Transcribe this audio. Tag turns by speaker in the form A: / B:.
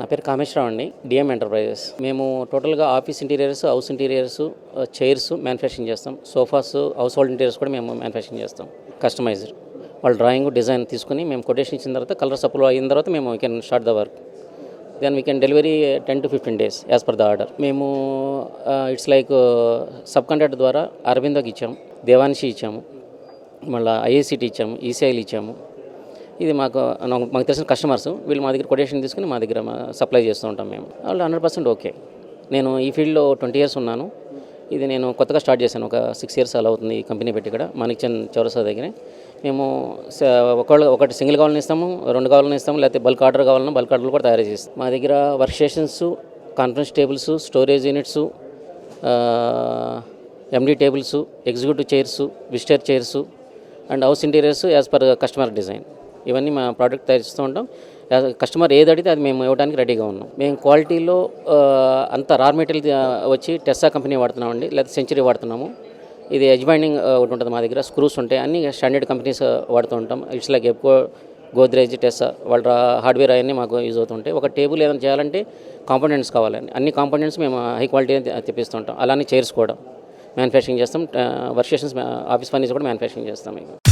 A: నా పేరు కామేశ్వరరావు అండి డిఎం ఎంటర్ప్రైజెస్ మేము టోటల్గా office interiors house interiors chairs manufacturing చేస్తాం. సోఫాస్ హౌస్ హోల్డ్ ఇంటీరియర్స్ కూడా మేము మ్యానుఫ్యాక్చరింగ్ చేస్తాం. కస్టమైజ్డ్ వాళ్ళ డ్రాయింగ్ డిజైన్ తీసుకుని మేము కొటేషన్ ఇచ్చిన తర్వాత కలర్స్ అప్రూవ్ అయిన తర్వాత మేము we can start the work then we can delivery ten to fifteen days as per the order మేము ఇట్స్ లైక్ సబ్ కాంట్రాక్ట్ ద్వారా అరవిందోకి ఇచ్చాము దేవాన్షి ఇచ్చాము మళ్ళీ ఐఏసీటీ ఇచ్చాము ఈసీఐలు ఇచ్చాము. ఇది మాకు మాకు తెలిసిన కస్టమర్స్ వీళ్ళు మా దగ్గర కొటేషన్ తీసుకుని మా దగ్గర సప్లై చేస్తూ ఉంటాం మేము. వాళ్ళు హండ్రెడ్ పర్సెంట్ ఓకే నేను ఈ ఫీల్డ్లో ట్వంటీ ఇయర్స్ ఉన్నాను. ఇది నేను కొత్తగా స్టార్ట్ చేశాను. ఒక సిక్స్ ఇయర్స్ అలా అవుతుంది ఈ కంపెనీ పెట్టి ఇక్కడ మాణిక్చంద్ చౌరసా దగ్గర. మేము ఒకళ్ళు ఒకటి సింగిల్ కావాలని ఇస్తాము రెండు కావాలని ఇస్తాము లేకపోతే బల్క్ ఆర్డర్ కావాలన్నా బల్క్ ఆర్డర్లు కూడా తయారు చేస్తాం మా దగ్గర work stations conference tables storage units MD tables executive chairs visitor chairs and house interiors as per customer design ఇవన్నీ మా ప్రోడక్ట్ తయారు చేస్తూ ఉంటాం కస్టమర్ ఏది అడిగితే అది మేము ఇవ్వడానికి రెడీగా ఉన్నాం. మేము క్వాలిటీలో అంత రా మెటీరియల్ వచ్చి టెస్సా కంపెనీ వాడుతున్నామండి. లేదా సెంచరీ వాడుతున్నాము. ఇది ఎజ్బైండింగ్ ఒకటి ఉంటుంది మా దగ్గర. స్క్రూస్ ఉంటాయి. అన్ని స్టాండర్డ్ కంపెనీస్ వాడుతూ ఉంటాం. ఇట్స్ లైక్ ఎప్పుకో గోద్రేజ్ టెస్సా వాళ్ళ హార్డ్వేర్ అవన్నీ మాకు యూజ్ అవుతుంటాయి ఒక టేబుల్ ఏదైనా చేయాలంటే కాంపోనెంట్స్ కావాలండి. అన్ని కాంపోనెంట్స్ మేము హై క్వాలిటీ తెప్పిస్తుంటాం అలానే చైర్స్ కూడా. మ్యానుఫ్యాక్చరింగ్ చేస్తాం. వర్క్ స్టేషన్స్ ఆఫీస్ ఫర్నిచర్ కూడా మ్యానుఫ్యాక్చరింగ్ చేస్తాం మేము